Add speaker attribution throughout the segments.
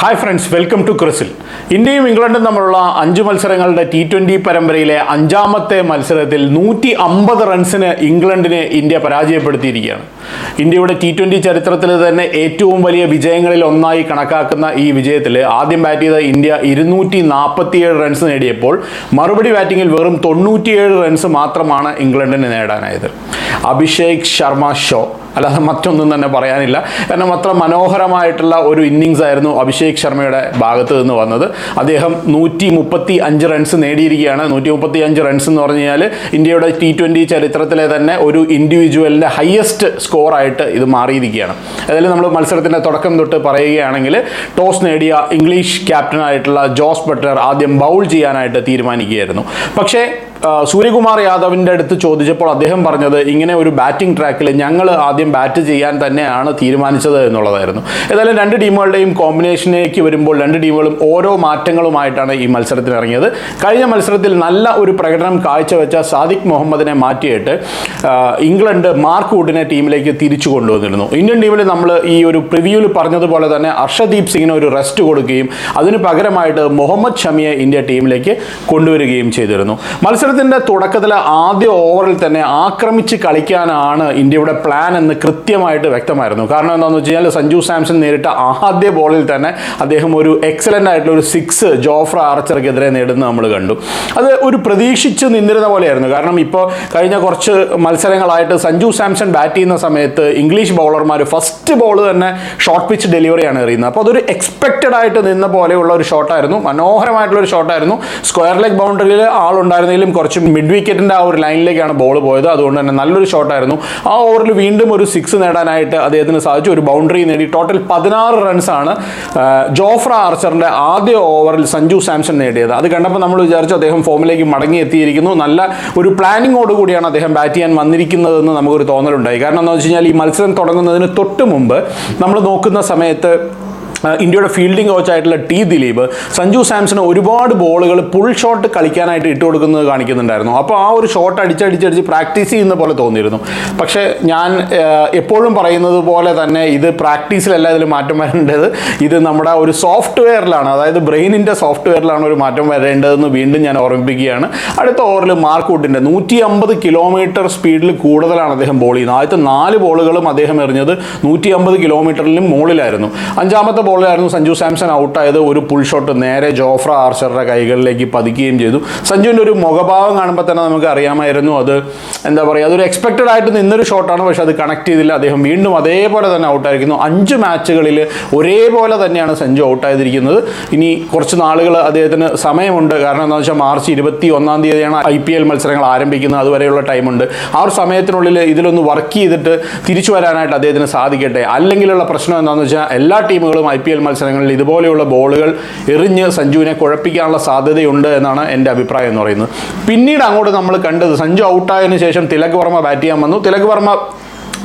Speaker 1: Hi friends welcome to ക്രിസിൽ ഇന്ത്യയും ഇംഗ്ലണ്ടും തമ്മിലുള്ള അഞ്ച് മത്സരങ്ങളുടെ ടി ട്വന്റി പരമ്പരയിലെ അഞ്ചാമത്തെ മത്സരത്തിൽ നൂറ്റി അമ്പത് റൺസിന് ഇംഗ്ലണ്ടിനെ ഇന്ത്യ പരാജയപ്പെടുത്തിയിരിക്കുകയാണ്. ഇന്ത്യയുടെ ടി ട്വന്റി ചരിത്രത്തിൽ തന്നെ ഏറ്റവും വലിയ വിജയങ്ങളിൽ ഒന്നായി കണക്കാക്കുന്ന ഈ വിജയത്തിൽ ആദ്യം ബാറ്റ് ചെയ്ത ഇന്ത്യ ഇരുന്നൂറ്റി നാൽപ്പത്തിയേഴ് റൺസ് നേടിയപ്പോൾ മറുപടി ബാറ്റിങ്ങിൽ വെറും തൊണ്ണൂറ്റിയേഴ് റൺസ് മാത്രമാണ് ഇംഗ്ലണ്ടിന് നേടാനായത്. അഭിഷേക് ശർമ്മ ഷോ അല്ലാതെ മറ്റൊന്നും തന്നെ പറയാനില്ല. കാരണം അത്ര മനോഹരമായിട്ടുള്ള ഒരു ഇന്നിങ്സ് ആയിരുന്നു അഭിഷേക് ശർമ്മയുടെ ഭാഗത്ത് നിന്ന് വന്നത്. അദ്ദേഹം നൂറ്റി മുപ്പത്തി അഞ്ച് റൺസ് നേടിയിരിക്കുകയാണ്. നൂറ്റി മുപ്പത്തി അഞ്ച് റൺസ് എന്ന് പറഞ്ഞു കഴിഞ്ഞാൽ ഇന്ത്യയുടെ ടി ട്വന്റി ചരിത്രത്തിലെ തന്നെ ഒരു ഇൻഡിവിജ്വലിന്റെ ഹയസ്റ്റ് സ്കോറായിട്ട് ഇത് മാറിയിരിക്കുകയാണ്. അതായത് നമ്മൾ മത്സരത്തിന്റെ തുടക്കം തൊട്ട് പറയുകയാണെങ്കിൽ ടോസ് നേടിയ ഇംഗ്ലീഷ് ക്യാപ്റ്റനായിട്ടുള്ള ജോസ് ബട്ടർ ആദ്യം ബൗൾ ചെയ്യാനായിട്ട് തീരുമാനിക്കുകയായിരുന്നു. പക്ഷേ സൂര്യകുമാർ യാദവിന്റെ അടുത്ത് ചോദിച്ചപ്പോൾ അദ്ദേഹം പറഞ്ഞത് ഇങ്ങനെ ഒരു ബാറ്റിംഗ് ട്രാക്കിൽ ഞങ്ങൾ ആദ്യം ബാറ്റ് ചെയ്യാൻ തന്നെയാണ് തീരുമാനിച്ചത് എന്നുള്ളതായിരുന്നു. ഏതായാലും രണ്ട് ടീമുകളുടെയും കോമ്പിനേഷനിലേക്ക് വരുമ്പോൾ രണ്ട് ടീമുകളും ഓരോ മാറ്റങ്ങളുമായിട്ടാണ് ഈ മത്സരത്തിൽ ഇറങ്ങിയത്. കഴിഞ്ഞ മത്സരത്തിൽ നല്ല ഒരു പ്രകടനം കാഴ്ചവെച്ച സാദിഖ് മുഹമ്മദിനെ മാറ്റിയിട്ട് ഇംഗ്ലണ്ട് മാർക്ക് വുഡിനെ ടീമിലേക്ക് തിരിച്ചു കൊണ്ടുവന്നിരുന്നു. ഇന്ത്യൻ ടീമിൽ നമ്മൾ ഈ ഒരു പ്രിവ്യൂവിൽ പറഞ്ഞതുപോലെ തന്നെ അർഷദീപ് സിംഗിന് ഒരു റെസ്റ്റ് കൊടുക്കുകയും അതിന് പകരമായിട്ട് മുഹമ്മദ് ഷമിയെ ഇന്ത്യ ടീമിലേക്ക് കൊണ്ടുവരികയും ചെയ്തിരുന്നു. മത്സരത്തിന്റെ തുടക്കത്തിൽ ആദ്യ ഓവറിൽ തന്നെ ആക്രമിച്ച് കളിക്കാനാണ് ഇന്ത്യയുടെ പ്ലാൻ എന്ന് കൃത്യമായിട്ട് വ്യക്തമായിരുന്നു. കാരണം എന്താണെന്ന് വെച്ച് കഴിഞ്ഞാൽ സഞ്ജു സാംസൺ നേരിട്ട ആദ്യ ബോളിൽ തന്നെ അദ്ദേഹം ഒരു എക്സലന്റ് ആയിട്ടുള്ള ഒരു സിക്സ് ജോഫ്ര ആർച്ചർക്കെതിരെ നേടുന്ന നമ്മൾ കണ്ടു. അത് ഒരു പ്രതീക്ഷിച്ച് നിന്നിരുന്ന പോലെയായിരുന്നു. കാരണം ഇപ്പോൾ കഴിഞ്ഞ കുറച്ച് മത്സരങ്ങളായിട്ട് സഞ്ജു സാംസൺ ബാറ്റ് ചെയ്യുന്ന സമയത്ത് ഇംഗ്ലീഷ് ബൗളർമാർ ഫസ്റ്റ് ബോൾ തന്നെ ഷോർട്ട് പിച്ച് ഡെലിവറിയാണ് എറിയുന്നത്. അപ്പോൾ അതൊരു എക്സ്പെക്റ്റഡ് ആയിട്ട് നിന്ന പോലെയുള്ള ഒരു ഷോട്ടായിരുന്നു മനോഹരമായിട്ടുള്ള ഒരു ഷോട്ടായിരുന്നു സ്ക്വയർ ലെഗ് ബൗണ്ടറിയിൽ ആളുണ്ടായിരുന്നെങ്കിലും കുറച്ച് മിഡ് വിക്കറ്റിന്റെ ആ ഒരു ലൈനിലേക്കാണ് ബോൾ പോയത്. അതുകൊണ്ട് തന്നെ നല്ലൊരു ഷോട്ടായിരുന്നു ആ ഓവറിൽ വീണ്ടും ഒരു സിക്സ് നേടാനായിട്ട് അദ്ദേഹത്തിന് സാധിച്ചു. ഒരു ബൗണ്ടറി നേടി. ടോട്ടൽ പതിനാറ് റൺസാണ് ജോഫ്ര ആർച്ചറിന്റെ ആദ്യ ഓവറിൽ സഞ്ജു സാംസൺ നേടിയത്. അത് കണ്ടപ്പോൾ നമ്മൾ വിചാരിച്ചു അദ്ദേഹം ഫോമിലേക്ക് മടങ്ങി എത്തിയിരിക്കുന്നു. നല്ല ഒരു പ്ലാനിങ്ങോട് കൂടിയാണ് അദ്ദേഹം ബാറ്റ് ചെയ്യാൻ വന്നിരിക്കുന്നതെന്ന് നമുക്കൊരു തോന്നലുണ്ടായി. കാരണം എന്താണെന്ന് വെച്ച് കഴിഞ്ഞാൽ ഈ മത്സരം തുടങ്ങുന്നതിന് തൊട്ട് മുമ്പ് നമ്മൾ നോക്കുന്ന സമയത്ത് ഇന്ത്യയുടെ ഫീൽഡിംഗ് കോച്ചായിട്ടുള്ള ടി ദിലീപ് സഞ്ജു സാംസണ് ഒരുപാട് ബോളുകൾ പുൾ ഷോട്ട് കളിക്കാനായിട്ട് ഇട്ട് കൊടുക്കുന്നത് കാണിക്കുന്നുണ്ടായിരുന്നു. അപ്പോൾ ആ ഒരു ഷോട്ട് അടിച്ചടിച്ചടിച്ച് പ്രാക്ടീസ് ചെയ്യുന്ന പോലെ തോന്നിയിരുന്നു. പക്ഷേ ഞാൻ എപ്പോഴും പറയുന്നത് പോലെ തന്നെ ഇത് പ്രാക്ടീസിലല്ല ഇതിൽ മാറ്റം വരേണ്ടത്. ഇത് നമ്മുടെ ഒരു സോഫ്റ്റ്വെയറിലാണ് അതായത് ബ്രെയിനിന്റെ സോഫ്റ്റ്വെയറിലാണ് ഒരു മാറ്റം വരേണ്ടതെന്ന് വീണ്ടും ഞാൻ ഓർമ്മിപ്പിക്കുകയാണ്. അടുത്ത ഓവറിൽ മാർക്ക് നൂറ്റി അമ്പത് കിലോമീറ്റർ സ്പീഡിൽ കൂടുതലാണ് അദ്ദേഹം ബോൾ ചെയ്യുന്നത്. ആദ്യത്തെ നാല് ബോളുകളും അദ്ദേഹം എറിഞ്ഞത് നൂറ്റി അമ്പത് കിലോമീറ്ററിലും മുകളിലായിരുന്നു. അഞ്ചാമത്തെ ബോളിലായിരുന്നു സഞ്ജു സാംസൺ ഔട്ടായത്. ഒരു പുൾ ഷോട്ട് നേരെ ജോഫ്ര ആർച്ചറുടെ കൈകളിലേക്ക് പതിക്കുകയും ചെയ്തു. സഞ്ജുവിന്റെ ഒരു മുഖഭാവം കാണുമ്പോൾ തന്നെ നമുക്ക് അറിയാമായിരുന്നു അത് എന്താ പറയുക അതൊരു എക്സ്പെക്റ്റഡ് ആയിട്ട് നിന്നൊരു ഷോട്ടാണ് പക്ഷെ അത് കണക്ട് ചെയ്തില്ല. അദ്ദേഹം വീണ്ടും അതേപോലെ തന്നെ ഔട്ടായിരിക്കുന്നു. അഞ്ച് മാച്ചുകളിൽ ഒരേപോലെ തന്നെയാണ് സഞ്ജു ഔട്ടായിരിക്കുന്നത് ഇനി കുറച്ച് നാളുകൾ അദ്ദേഹത്തിന് സമയമുണ്ട്. കാരണം എന്താണെന്ന് വെച്ചാൽ മാർച്ച് ഇരുപത്തി ഒന്നാം തീയതിയാണ് ഐ പി എൽ മത്സരങ്ങൾ ആരംഭിക്കുന്നത്. അതുവരെയുള്ള ടൈമുണ്ട്. ആ ഒരു സമയത്തിനുള്ളിൽ ഇതിലൊന്ന് വർക്ക് ചെയ്തിട്ട് തിരിച്ചു വരാനായിട്ട് അദ്ദേഹത്തിന് സാധിക്കട്ടെ. അല്ലെങ്കിലുള്ള പ്രശ്നം എന്താണെന്ന് വെച്ചാൽ എല്ലാ ടീമുകളും ഐ പി എൽ മത്സരങ്ങളിൽ ഇതുപോലെയുള്ള ബോളുകൾ എറിഞ്ഞ് സഞ്ജുവിനെ കുഴപ്പിക്കാനുള്ള സാധ്യതയുണ്ട് എന്നാണ് എന്റെ അഭിപ്രായം എന്ന് പറയുന്നത്. പിന്നീട് അങ്ങോട്ട് നമ്മൾ കണ്ടത് സഞ്ജു ഔട്ടായതിനു ശേഷം തിലക് വർമ്മ ബാറ്റ് ചെയ്യാൻ വന്നു. തിലക് വർമ്മ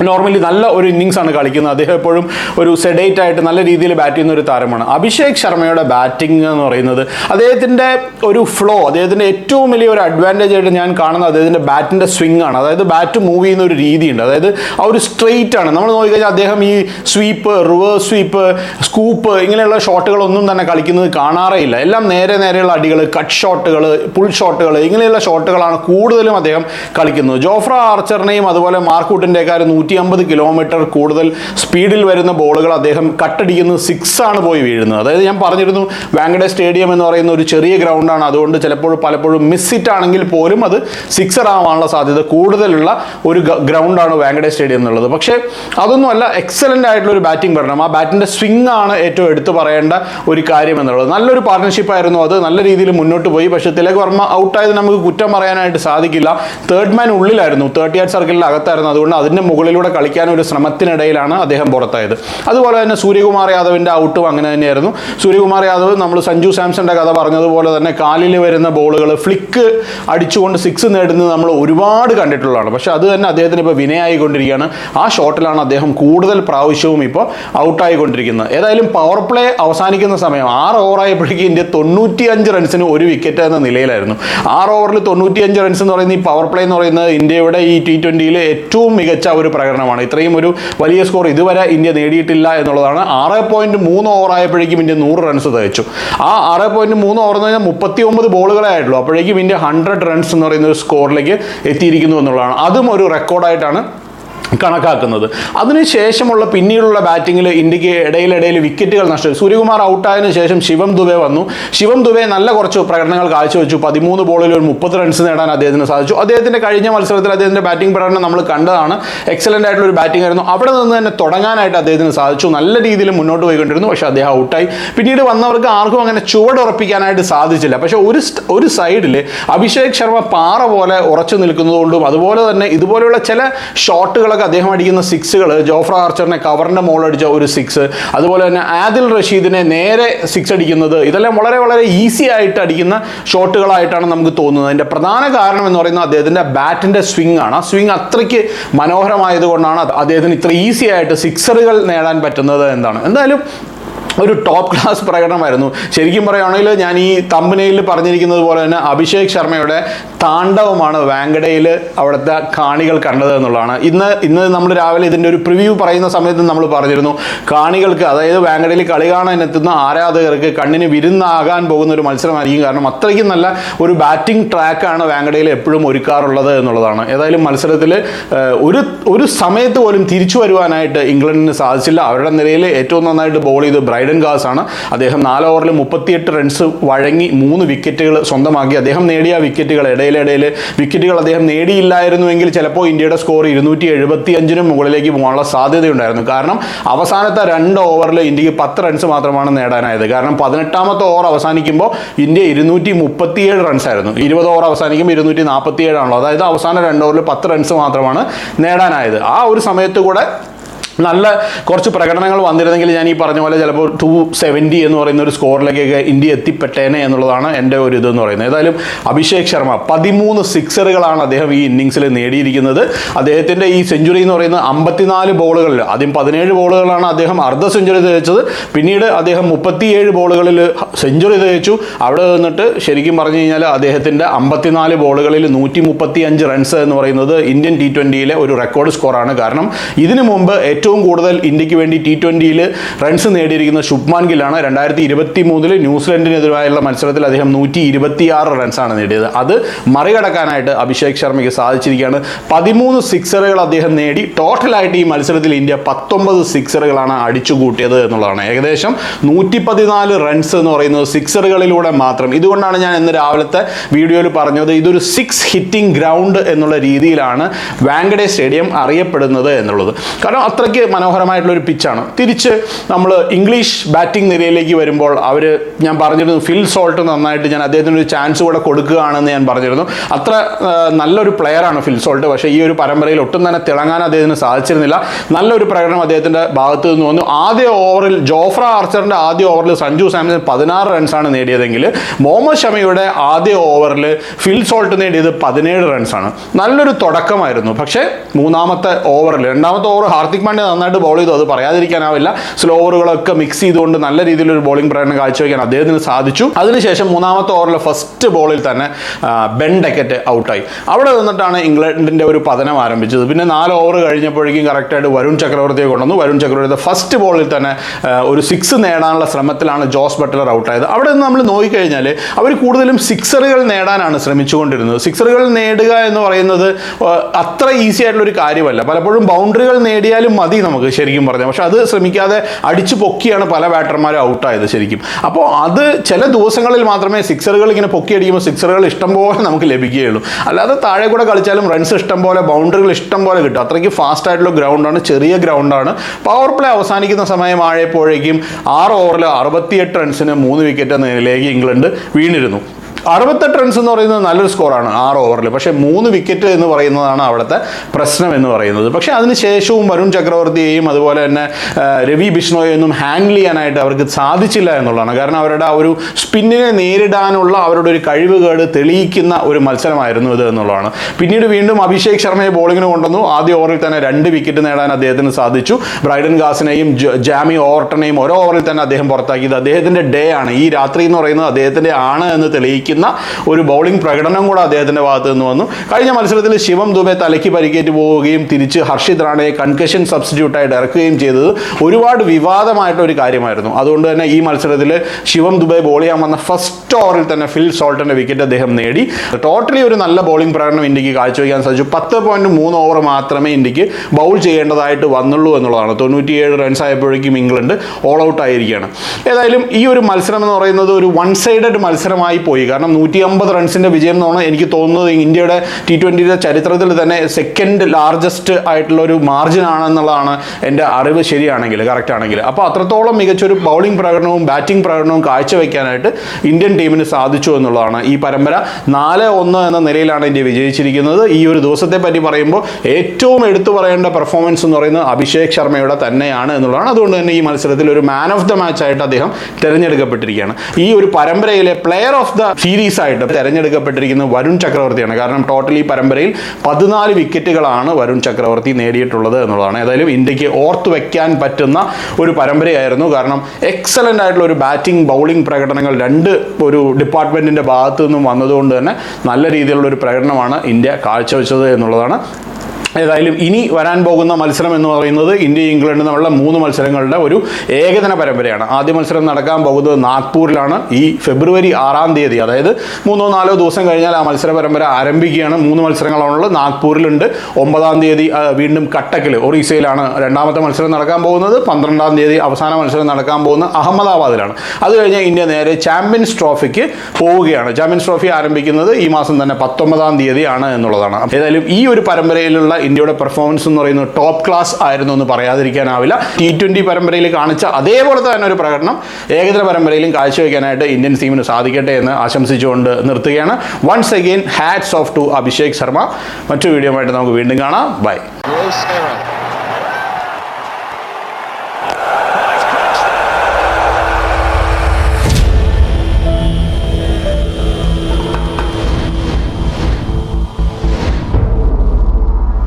Speaker 1: നോർമലി നല്ല ഒരു ഇന്നിങ്സ് ആണ് കളിക്കുന്നത്. അദ്ദേഹം എപ്പോഴും ഒരു സെഡേറ്റ് ആയിട്ട് നല്ല രീതിയിൽ ബാറ്റ് ചെയ്യുന്ന ഒരു താരമാണ്. അഭിഷേക് ശർമ്മയുടെ ബാറ്റിംഗ് എന്ന് പറയുന്നത് അദ്ദേഹത്തിന്റെ ഒരു ഫ്ലോ അദ്ദേഹത്തിന്റെ ഏറ്റവും വലിയ ഒരു അഡ്വാന്റേജ് ആയിട്ട് ഞാൻ കാണുന്നത് അദ്ദേഹത്തിന്റെ ബാറ്റിന്റെ സ്വിംഗ് ആണ്. അതായത് ബാറ്റ് മൂവ് ചെയ്യുന്ന ഒരു രീതിയുണ്ട്. അതായത് ആ ഒരു സ്ട്രെയിറ്റ് ആണ്. നമ്മൾ നോക്കിക്കഴിഞ്ഞാൽ അദ്ദേഹം ഈ സ്വീപ്പ് റിവേഴ്സ് സ്വീപ്പ് സ്കൂപ്പ് ഇങ്ങനെയുള്ള ഷോട്ടുകളൊന്നും തന്നെ കളിക്കുന്നത് കാണാറേ ഇല്ല. എല്ലാം നേരെ നേരെയുള്ള അടികൾ കട്ട് ഷോട്ടുകൾ പുൾ ഷോട്ടുകൾ ഇങ്ങനെയുള്ള ഷോട്ടുകളാണ് കൂടുതലും അദ്ദേഹം കളിക്കുന്നത്. ജോഫ്ര ആർച്ചറിനെയും അതുപോലെ മാർക്കൂട്ടിന്റെയൊക്കെ ഒരു നൂറ്റി അമ്പത് കിലോമീറ്റർ കൂടുതൽ സ്പീഡിൽ വരുന്ന ബോളുകൾ അദ്ദേഹം കട്ടടിക്കുന്നത് സിക്സ് ആണ് പോയി വീഴുന്നത്. അതായത് ഞാൻ പറഞ്ഞിരുന്നു വാങ്കഡേ സ്റ്റേഡിയം എന്ന് പറയുന്ന ഒരു ചെറിയ ഗ്രൗണ്ടാണ് അതുകൊണ്ട് ചിലപ്പോൾ പലപ്പോഴും മിസ് ഹിറ്റ് ആണെങ്കിൽ പോലും അത് സിക്സർ ആവാനുള്ള സാധ്യത കൂടുതലുള്ള ഒരു ഗ്രൗണ്ടാണ് വാങ്കഡേ സ്റ്റേഡിയം എന്നുള്ളത്. പക്ഷേ അതൊന്നുമല്ല എക്സലന്റ് ആയിട്ടുള്ള ഒരു ബാറ്റിംഗ് പഠനം ആ ബാറ്റിന്റെ സ്വിംഗ് ആണ് ഏറ്റവും എടുത്തു പറയേണ്ട ഒരു കാര്യം എന്നുള്ളത്. നല്ലൊരു പാർട്ണർഷിപ്പ് ആയിരുന്നു അത്. നല്ല രീതിയിൽ മുന്നോട്ട് പോയി. പക്ഷേ തിലക് വർമ്മ ഔട്ടായത് നമുക്ക് കുറ്റം പറയാനായിട്ട് സാധിക്കില്ല. തേർഡ് മാൻ ഉള്ളിലായിരുന്നു. തേർട്ടി എയ്റ്റ് സർക്കിളിൽ അകത്തായിരുന്നു. അതുകൊണ്ട് അതിന്റെ മുകളിലൂടെ കളിക്കാൻ ഒരു ശ്രമത്തിനിടയിലാണ് അദ്ദേഹം പുറത്തായത്. അതുപോലെ തന്നെ സൂര്യകുമാർ യാദവിന്റെ ഔട്ടും അങ്ങനെ തന്നെയായിരുന്നു. സൂര്യകുമാർ യാദവ് നമ്മൾ സഞ്ജു സാംസന്റെ കഥ പറഞ്ഞതുപോലെ തന്നെ കാലിൽ വരുന്ന ബോളുകൾ ഫ്ലിക്ക് അടിച്ചുകൊണ്ട് സിക്സ് നേടുന്നത് നമ്മൾ ഒരുപാട് കണ്ടിട്ടുള്ളതാണ്. പക്ഷേ അത് തന്നെ അദ്ദേഹത്തിന് ഇപ്പോൾ വിനയായിക്കൊണ്ടിരിക്കുകയാണ്. ആ ഷോട്ടിലാണ് അദ്ദേഹം കൂടുതൽ പ്രാവശ്യവും ഇപ്പോൾ ഔട്ടായിക്കൊണ്ടിരിക്കുന്നത്. ഏതായാലും പവർ പ്ലേ അവസാനിക്കുന്ന സമയം ആറ് ഓവറായപ്പോഴേക്കും ഇന്ത്യ തൊണ്ണൂറ്റി അഞ്ച് റൺസിന് ഒരു വിക്കറ്റ് എന്ന നിലയിലായിരുന്നു. ആറ് ഓവറിൽ തൊണ്ണൂറ്റി അഞ്ച് റൺസ് എന്ന് പറയുന്ന ഈ പവർ പ്ലേ എന്ന് പറയുന്നത് ഇന്ത്യയുടെ ഈ ടി ട്വന്റിയിലെ ഏറ്റവും മികച്ച ഒരു പ്രകടനമാണ്. ഇത്രയും ഒരു വലിയ സ്കോർ ഇതുവരെ ഇന്ത്യ നേടിയിട്ടില്ല എന്നുള്ളതാണ്. ആറ് പോയിന്റ് മൂന്ന് ഓവർ ആയപ്പോഴേക്കും ഇന്ത്യ നൂറ് റൺസ് തികച്ചു ആ ആറ് പോയിന്റ് മൂന്ന് ഓവർ എന്ന് പറഞ്ഞാൽ മുപ്പത്തി ഒമ്പത് ബോളുകളെ ആയിട്ടുള്ളൂ. അപ്പോഴേക്കും ഇന്ത്യ ഹൺഡ്രഡ് റൺസ് എന്ന് പറയുന്ന ഒരു സ്കോറിലേക്ക് എത്തിയിരിക്കുന്നു എന്നുള്ളതാണ്. അതും ഒരു റെക്കോർഡായിട്ടാണ് കണക്കാക്കുന്നത്. അതിനുശേഷമുള്ള പിന്നീടുള്ള ബാറ്റിങ്ങിൽ ഇന്ത്യയ്ക്ക് ഇടയിലിടയിൽ വിക്കറ്റുകൾ നഷ്ടപ്പെട്ടു. സൂര്യകുമാർ ഔട്ടായതിനു ശേഷം ശിവം ദുബെ വന്നു. ശിവം ദുബെ നല്ല കുറച്ച് പ്രകടനങ്ങൾ കാഴ്ചവെച്ചു. പതിമൂന്ന് ബോളിൽ ഒരു മുപ്പത് റൺസ് നേടാൻ അദ്ദേഹത്തിന് സാധിച്ചു. അദ്ദേഹത്തിന്റെ കഴിഞ്ഞ മത്സരത്തിൽ അദ്ദേഹത്തിന്റെ ബാറ്റിംഗ് പ്രകടനം നമ്മൾ കണ്ടതാണ്. എക്സലന്റ് ആയിട്ടുള്ള ഒരു ബാറ്റിംഗ് ആയിരുന്നു. അവിടെ നിന്ന് തന്നെ തുടങ്ങാനായിട്ട് അദ്ദേഹത്തിന് സാധിച്ചു. നല്ല രീതിയിൽ മുന്നോട്ട് പോയിക്കൊണ്ടിരുന്നു. പക്ഷേ അദ്ദേഹം ഔട്ടായി. പിന്നീട് വന്നവർക്ക് ആർക്കും അങ്ങനെ ചുവടുറപ്പിക്കാനായിട്ട് സാധിച്ചില്ല. പക്ഷേ ഒരു ഒരു സൈഡിൽ അഭിഷേക് ശർമ്മ പാറ പോലെ ഉറച്ചു നിൽക്കുന്നതുകൊണ്ടും അതുപോലെ തന്നെ ഇതുപോലെയുള്ള ചില ഷോട്ടുകളൊക്കെ അദ്ദേഹം അടിക്കുന്ന സിക്സുകൾ ജോഫ്ര ആർച്ചറിനെ കവറിന്റെ മുകളടിച്ച ഒരു സിക്സ് അതുപോലെ തന്നെ ആദിൽ റഷീദിനെ നേരെ സിക്സ് അടിക്കുന്നത് ഇതെല്ലാം വളരെ വളരെ ഈസി ആയിട്ട് അടിക്കുന്ന ഷോട്ടുകളായിട്ടാണ് നമുക്ക് തോന്നുന്നത്. അതിന്റെ പ്രധാന കാരണം എന്ന് പറയുന്നത് അദ്ദേഹത്തിന്റെ ബാറ്റിന്റെ സ്വിംഗ് ആണ്. ആ സ്വിംഗ് അത്രയ്ക്ക് മനോഹരമായതുകൊണ്ടാണ് അദ്ദേഹത്തിന് ഇത്ര ഈസി ആയിട്ട് സിക്സറുകൾ നേടാൻ പറ്റുന്നത് എന്താണ് എന്തായാലും ഒരു ടോപ്പ് ക്ലാസ് പ്രകടനമായിരുന്നു. ശരിക്കും പറയുകയാണെങ്കിൽ ഞാൻ ഈ തമ്പനയിൽ പറഞ്ഞിരിക്കുന്നത് പോലെ തന്നെ അഭിഷേക് ശർമ്മയുടെ താണ്ഡവമാണ് വാങ്കഡയിൽ അവിടുത്തെ കാണികൾ കണ്ടത് എന്നുള്ളതാണ്. ഇന്ന് ഇന്ന് നമ്മൾ രാവിലെ ഇതിന്റെ ഒരു പ്രിവ്യൂ പറയുന്ന സമയത്ത് നമ്മൾ പറഞ്ഞിരുന്നു കാണികൾക്ക് അതായത് വാങ്കഡയിൽ കളി കാണാൻ എത്തുന്ന ആരാധകർക്ക് കണ്ണിന് വിരുന്നാകാൻ പോകുന്ന ഒരു മത്സരമായിരിക്കും. കാരണം അത്രയ്ക്കും നല്ല ഒരു ബാറ്റിംഗ് ട്രാക്കാണ് വാങ്കഡയിൽ എപ്പോഴും ഒരുക്കാറുള്ളത് എന്നുള്ളതാണ്. ഏതായാലും മത്സരത്തിൽ ഒരു ഒരു സമയത്ത് പോലും തിരിച്ചു വരുവാനായിട്ട് ഇംഗ്ലണ്ടിന് സാധിച്ചില്ല. അവരുടെ നിലയിൽ ഏറ്റവും നന്നായിട്ട് ബോൾ ചെയ്ത് ബ്രൈഡൻ ഗാസ് ആണ്. അദ്ദേഹം നാല് ഓവറിൽ മുപ്പത്തിയെട്ട് റൺസ് വഴങ്ങി മൂന്ന് വിക്കറ്റുകൾ സ്വന്തമാക്കി. അദ്ദേഹം നേടിയ വിക്കറ്റുകൾ ഇടയിലിടയിൽ വിക്കറ്റുകൾ അദ്ദേഹം നേടിയില്ലായിരുന്നുവെങ്കിൽ ചിലപ്പോൾ ഇന്ത്യയുടെ സ്കോർ ഇരുന്നൂറ്റി എഴുപത്തി അഞ്ചിനും മുകളിലേക്ക് പോകാനുള്ള സാധ്യതയുണ്ടായിരുന്നു. കാരണം അവസാനത്തെ രണ്ട് ഓവറിൽ ഇന്ത്യയ്ക്ക് പത്ത് റൺസ് മാത്രമാണ് നേടാനായത്. കാരണം പതിനെട്ടാമത്തെ ഓവർ അവസാനിക്കുമ്പോൾ ഇന്ത്യ ഇരുന്നൂറ്റി മുപ്പത്തിയേഴ് റൺസ് ആയിരുന്നു. ഇരുപത് ഓവർ അവസാനിക്കുമ്പോൾ ഇരുന്നൂറ്റി നാൽപ്പത്തിയേഴാണല്ലോ അതായത് അവസാന രണ്ട് ഓവറിൽ പത്ത് റൺസ് മാത്രമാണ് നേടാനായത്. ആ ഒരു സമയത്ത് കൂടെ നല്ല കുറച്ച് പ്രകടനങ്ങൾ വന്നിരുന്നെങ്കിൽ ഞാൻ ഈ പറഞ്ഞ പോലെ ചിലപ്പോൾ ടു സെവന്റി എന്ന് പറയുന്ന ഒരു സ്കോറിലേക്കൊക്കെ ഇന്ത്യ എത്തിപ്പെട്ടേനെ എന്നുള്ളതാണ് എന്റെ ഒരു ഇതെന്ന് പറയുന്നത്. ഏതായാലും അഭിഷേക് ശർമ്മ പതിമൂന്ന് സിക്സറുകളാണ് അദ്ദേഹം ഈ ഇന്നിങ്സിൽ നേടിയിരിക്കുന്നത്. അദ്ദേഹത്തിന്റെ ഈ സെഞ്ചുറി എന്ന് പറയുന്നത് അമ്പത്തിനാല് ബോളുകളിൽ ആദ്യം പതിനേഴ് ബോളുകളാണ് അദ്ദേഹം അർദ്ധ സെഞ്ചുറി തികച്ചത് പിന്നീട് അദ്ദേഹം മുപ്പത്തിയേഴ് ബോളുകളിൽ സെഞ്ചുറി തികച്ചു അവിടെ നിന്നിട്ട് ശരിക്കും പറഞ്ഞു കഴിഞ്ഞാൽ അദ്ദേഹത്തിന്റെ അമ്പത്തിനാല് ബോളുകളിൽ നൂറ്റി മുപ്പത്തി അഞ്ച് റൺസ് എന്ന് പറയുന്നത് ഇന്ത്യൻ ടി ട്വന്റിയിലെ ഒരു റെക്കോർഡ് സ്കോറാണ് കാരണം ഇതിനു മുമ്പ് ഏറ്റവും കൂടുതൽ ഇന്ത്യയ്ക്ക് വേണ്ടി ടി ട്വന്റിയിൽ റൺസ് നേടിയിരിക്കുന്ന ശുഭ്മാൻ ഗില്ലാണ് രണ്ടായിരത്തി ഇരുപത്തി മൂന്നിൽ ന്യൂസിലൻഡിനെതിരായുള്ള മത്സരത്തിൽ അദ്ദേഹം നൂറ്റി ഇരുപത്തിയാറ് റൺസാണ് നേടിയത്. അത് മറികടക്കാനായിട്ട് അഭിഷേക് ശർമ്മയ്ക്ക് സാധിച്ചിരിക്കുകയാണ്. പതിമൂന്ന് സിക്സറുകൾ അദ്ദേഹം നേടി. ടോട്ടലായിട്ട് ഈ മത്സരത്തിൽ ഇന്ത്യ പത്തൊമ്പത് സിക്സറുകളാണ് അടിച്ചു കൂട്ടിയത് എന്നുള്ളതാണ്. ഏകദേശം നൂറ്റി പതിനാല് റൺസ് എന്ന് പറയുന്നത് സിക്സറുകളിലൂടെ മാത്രം. ഇതുകൊണ്ടാണ് ഞാൻ ഇന്ന് രാവിലത്തെ വീഡിയോയിൽ പറഞ്ഞത് ഇതൊരു സിക്സ് ഹിറ്റിംഗ് ഗ്രൗണ്ട് എന്നുള്ള രീതിയിലാണ് വാങ്കഡേ സ്റ്റേഡിയം അറിയപ്പെടുന്നത് എന്നുള്ളത്. കാരണം അത്രയ്ക്ക് മനോഹരമായിട്ടുള്ള ഒരു പിച്ചാണ് തിരിച്ച് നമ്മൾ ഇംഗ്ലീഷ് ബാറ്റിംഗ് നിരയിലേക്ക് വരുമ്പോൾ അവർ ഞാൻ പറഞ്ഞിരുന്നു ഫിൽ സോൾട്ട് നന്നായിട്ട് ഞാൻ അദ്ദേഹത്തിന് ഒരു ചാൻസ് കൂടെ കൊടുക്കുകയാണെന്ന് ഞാൻ പറഞ്ഞിരുന്നു. അത്ര നല്ലൊരു പ്ലെയറാണ് ഫിൽ സോൾട്ട് പക്ഷേ ഈ ഒരു പരമ്പരയിൽ ഒട്ടും തന്നെ തിളങ്ങാൻ അദ്ദേഹത്തിന് സാധിച്ചിരുന്നില്ല. നല്ലൊരു പ്രകടനം അദ്ദേഹത്തിന്റെ ഭാഗത്തു നിന്ന് വന്നു. ആദ്യ ഓവറിൽ ജോഫ്ര ആർച്ചറിന്റെ ആദ്യ ഓവറിൽ സഞ്ജു സാംസൺ പതിനാറ് റൺസാണ് നേടിയതെങ്കിൽ മുഹമ്മദ് ഷമിയുടെ ആദ്യ ഓവറിൽ ഫിൽ സോൾട്ട് നേടിയത് പതിനേഴ് റൺസാണ് നല്ലൊരു തുടക്കമായിരുന്നു. പക്ഷേ മൂന്നാമത്തെ ഓവറിൽ രണ്ടാമത്തെ ഓവർ ഹാർദിക് പാണ്ഡ്യ നന്നായിട്ട് ബോൾ ചെയ്തു. അത് പറയാതിരിക്കാനാവില്ല. സ്ലോവറുകളൊക്കെ മിക്സ് ചെയ്തുകൊണ്ട് നല്ല രീതിയിലൊരു ബോളിംഗ് പ്രകടനം കാഴ്ചവെക്കാൻ അദ്ദേഹത്തിന് സാധിച്ചു. അതിനുശേഷം മൂന്നാമത്തെ ഓവറിലെ ഫസ്റ്റ് ബോളിൽ തന്നെ ബെൻ ഡെക്കറ്റ് ഔട്ടായി അവിടെ നിന്നിട്ടാണ് ഇംഗ്ലണ്ടിന്റെ ഒരു പതനം ആരംഭിച്ചത്. പിന്നെ നാല് ഓവർ കഴിഞ്ഞപ്പോഴേക്കും കറക്റ്റായിട്ട് വരുൺ ചക്രവർത്തിയെ കൊണ്ടുവന്നു. വരുൺ ചക്രവർത്തിയുടെ ഫസ്റ്റ് ബോളിൽ തന്നെ ഒരു സിക്സ് നേടാനുള്ള ശ്രമത്തിലാണ് ജോസ് ബട്ട്ലർ ഔട്ടായത് അവിടെ നിന്ന് നമ്മൾ നോക്കിക്കഴിഞ്ഞാൽ അവർ കൂടുതലും സിക്സറുകൾ നേടാനാണ് ശ്രമിച്ചുകൊണ്ടിരുന്നത്. സിക്സറുകൾ നേടുക എന്ന് പറയുന്നത് അത്ര ഈസി ആയിട്ടുള്ള ഒരു കാര്യമല്ല. പലപ്പോഴും ബൗണ്ടറികൾ നേടിയാലും മതി. നമുക്ക് ശരിക്കും പറഞ്ഞാൽ. പക്ഷെ അത് ശ്രമിക്കാതെ അടിച്ചു പൊക്കിയാണ് പല ബാറ്റർമാരും ഔട്ടായത് ശരിക്കും. അപ്പോൾ അത് ചില ദിവസങ്ങളിൽ മാത്രമേ സിക്സറുകൾ ഇങ്ങനെ പൊക്കി അടിക്കുമ്പോൾ സിക്സറുകൾ ഇഷ്ടം പോലെ നമുക്ക് ലഭിക്കുകയുള്ളൂ. അല്ലാതെ താഴെ കൂടെ കളിച്ചാലും റൺസ് ഇഷ്ടം പോലെ ബൗണ്ടറികൾ ഇഷ്ടം പോലെ കിട്ടും. അത്രയ്ക്ക് ഫാസ്റ്റ് ആയിട്ടുള്ള ഗ്രൗണ്ടാണ് ചെറിയ ഗ്രൗണ്ടാണ് പവർ പ്ലേ അവസാനിക്കുന്ന സമയമായപ്പോഴേക്കും ആറ് ഓവറിൽ അറുപത്തിയെട്ട് റൺസിന് മൂന്ന് വിക്കറ്റ് എന്ന നിലയിലേക്ക് ഇംഗ്ലണ്ട് വീണിരുന്നു. അറുപത്തെട്ട് റൺസ് എന്ന് പറയുന്നത് നല്ലൊരു സ്കോറാണ് ആറ് ഓവറിൽ പക്ഷേ മൂന്ന് വിക്കറ്റ് എന്ന് പറയുന്നതാണ് അവിടുത്തെ പ്രശ്നം എന്ന് പറയുന്നത്. പക്ഷേ അതിനുശേഷവും വരുൺ ചക്രവർത്തിയെയും അതുപോലെ തന്നെ രവി ബിഷ്ണോയെയൊന്നും ഹാൻഡിൽ ചെയ്യാനായിട്ട് അവർക്ക് സാധിച്ചില്ല എന്നുള്ളതാണ്. കാരണം അവരുടെ ആ ഒരു സ്പിന്നിനെ നേരിടാനുള്ള അവരുടെ ഒരു കഴിവുകേട് തെളിയിക്കുന്ന ഒരു മത്സരമായിരുന്നു ഇത് എന്നുള്ളതാണ്. പിന്നീട് വീണ്ടും അഭിഷേക് ശർമ്മയെ ബോളിങ്ങിന് കൊണ്ടുവന്നു. ആദ്യ ഓവറിൽ തന്നെ രണ്ട് വിക്കറ്റ് നേടാൻ അദ്ദേഹത്തിന് സാധിച്ചു. ബ്രൈഡൻ ഗാസിനെയും ജാമി ഓർട്ടനെയും ഓരോ ഓവറിൽ തന്നെ അദ്ദേഹം പുറത്താക്കിയത് അദ്ദേഹത്തിന്റെ ഡേ ആണ്. ഈ രാത്രി എന്ന് പറയുന്നത് അദ്ദേഹത്തിന്റെ ആണ് എന്ന് തെളിയിക്കുന്ന ഞെട്ടിക്കുന്ന ഒരു ബൗളിംഗ് പ്രകടനം കൂടെ അദ്ദേഹത്തിന്റെ ഭാഗത്ത് നിന്ന് വന്നു. കഴിഞ്ഞ മത്സരത്തിൽ ശിവം ദുബെ തലയ്ക്ക് പരിക്കേറ്റ് പോവുകയും തിരിച്ച് ഹർഷിത് റാണയെ കൺകഷൻ സബ്സ്റ്റിറ്റ്യൂട്ടായിട്ട് ഇറക്കുകയും ചെയ്തത് ഒരുപാട് വിവാദമായിട്ടുള്ള ഒരു കാര്യമായിരുന്നു. അതുകൊണ്ട് തന്നെ ഈ മത്സരത്തിൽ ശിവം ദുബെ ബോൾ ചെയ്യാൻ വന്ന ഫസ്റ്റ് ഓവറിൽ തന്നെ ഫിൽ സോൾട്ടിന്റെ വിക്കറ്റ് അദ്ദേഹം നേടി. ടോട്ടലി ഒരു നല്ല ബൗളിംഗ് പ്രകടനം ഇന്ത്യയ്ക്ക് കാഴ്ചവെക്കാൻ സാധിച്ചു. പത്ത് പോയിന്റ് മൂന്ന് ഓവർ മാത്രമേ ഇന്ത്യയ്ക്ക് ബൗൾ ചെയ്യേണ്ടതായിട്ട് വന്നുള്ളൂ എന്നുള്ളതാണ്. തൊണ്ണൂറ്റിയേഴ് റൺസ് ആയപ്പോഴേക്കും ഇംഗ്ലണ്ട് ഓൾ ഔട്ട് ആയിരിക്കുകയാണ്. ഏതായാലും ഈ ഒരു മത്സരം എന്ന് പറയുന്നത് ഒരു വൺ സൈഡഡ് മത്സരമായി പോയി. കാരണം നൂറ്റി അമ്പത് റൺസിന്റെ വിജയം എന്നാണ് എനിക്ക് തോന്നുന്നത്. ഇന്ത്യയുടെ ടി ട്വന്റിയുടെ ചരിത്രത്തിൽ തന്നെ സെക്കൻഡ് ലാർജസ്റ്റ് ആയിട്ടുള്ള ഒരു മാർജിൻ ആണെന്നുള്ളതാണ് എന്റെ അറിവ് ശരിയാണെങ്കിൽ കറക്റ്റ് ആണെങ്കിൽ. അപ്പോൾ അത്രത്തോളം മികച്ചൊരു ബൗളിംഗ് പ്രകടനവും ബാറ്റിംഗ് പ്രകടനവും കാഴ്ചവെക്കാനായിട്ട് ഇന്ത്യൻ ടീമിന് സാധിച്ചു എന്നുള്ളതാണ് ഈ പരമ്പര. നാല് ഒന്ന് എന്ന നിലയിലാണ് ഇന്ത്യ വിജയിച്ചിരിക്കുന്നത്. ഈ ഒരു ദിവസത്തെ പറ്റി പറയുമ്പോൾ ഏറ്റവും എടുത്തു പറയേണ്ട പെർഫോമൻസ് എന്ന് പറയുന്നത് അഭിഷേക് ശർമ്മയുടെ തന്നെയാണ് എന്നുള്ളതാണ്. അതുകൊണ്ട് തന്നെ ഈ മത്സരത്തിൽ ഒരു മാൻ ഓഫ് ദ മാച്ച് ആയിട്ട് അദ്ദേഹം തിരഞ്ഞെടുക്കപ്പെട്ടിരിക്കുകയാണ്. ഈ ഒരു പരമ്പരയിലെ പ്ലെയർ ഓഫ് ദ സീരീസ് ആയിട്ട് തെരഞ്ഞെടുക്കപ്പെട്ടിരിക്കുന്നത് വരുൺ ചക്രവർത്തിയാണ്. കാരണം ടോട്ടൽ ഈ പരമ്പരയിൽ പതിനാല് വിക്കറ്റുകളാണ് വരുൺ ചക്രവർത്തി നേടിയിട്ടുള്ളത് എന്നുള്ളതാണ്. ഏതായാലും ഇന്ത്യയ്ക്ക് ഓർത്തു വെക്കാൻ പറ്റുന്ന ഒരു പരമ്പരയായിരുന്നു. കാരണം എക്സലന്റ് ആയിട്ടുള്ള ഒരു ബാറ്റിംഗ് ബൗളിംഗ് പ്രകടനങ്ങൾ രണ്ട് ഒരു ഡിപ്പാർട്ട്മെന്റിന്റെ ഭാഗത്തു നിന്നും വന്നതുകൊണ്ട് തന്നെ നല്ല രീതിയിലുള്ള ഒരു പ്രകടനമാണ് ഇന്ത്യ കാഴ്ചവെച്ചത് എന്നുള്ളതാണ് ഏതായാലും ഇനി വരാൻ പോകുന്ന മത്സരം എന്ന് പറയുന്നത് ഇന്ത്യ ഇംഗ്ലണ്ട് തമ്മിലുള്ള മൂന്ന് മത്സരങ്ങളുടെ ഒരു ഏകദിന പരമ്പരയാണ്. ആദ്യ മത്സരം നടക്കാൻ പോകുന്നത് നാഗ്പൂരിലാണ്. ഈ ഫെബ്രുവരി ആറാം തീയതി അതായത് മൂന്നോ നാലോ ദിവസം കഴിഞ്ഞാൽ ആ മത്സര പരമ്പര ആരംഭിക്കുകയാണ്. മൂന്ന് മത്സരങ്ങളാണുള്ളത്. നാഗ്പൂരിലുണ്ട്. ഒമ്പതാം തീയതി വീണ്ടും കട്ടക്കിൽ ഒറീസയിലാണ് രണ്ടാമത്തെ മത്സരം നടക്കാൻ പോകുന്നത്. പന്ത്രണ്ടാം തീയതി അവസാന മത്സരം നടക്കാൻ പോകുന്നത് അഹമ്മദാബാദിലാണ്. അത് കഴിഞ്ഞ് ഇന്ത്യ നേരെ ചാമ്പ്യൻസ് ട്രോഫിക്ക് പോവുകയാണ്. ചാമ്പ്യൻസ് ട്രോഫി ആരംഭിക്കുന്നത് ഈ മാസം തന്നെ പത്തൊമ്പതാം തീയതിയാണ് എന്നുള്ളതാണ്. ഏതായാലും ഈ ഒരു പരമ്പരയിലുള്ള ഇന്ത്യയുടെ പെർഫോമൻസ് എന്ന് പറയുന്നത് ടോപ്പ് ക്ലാസ് ആയിരുന്നു എന്ന് പറയാതിരിക്കാനാവില്ല. ടി ട്വന്റി പരമ്പരയിൽ കാണിച്ച അതേപോലെ തന്നെ ഒരു പ്രകടനം ഏകദിന പരമ്പരയിലും കാഴ്ചവെക്കാനായിട്ട് ഇന്ത്യൻ ടീമിന് സാധിക്കട്ടെ എന്ന് ആശംസിച്ചുകൊണ്ട് നിർത്തുകയാണ്. Once again hats off to Abhishek Sharma. മറ്റു വീഡിയോ ആയിട്ട് നമുക്ക് വീണ്ടും കാണാം. ബൈ.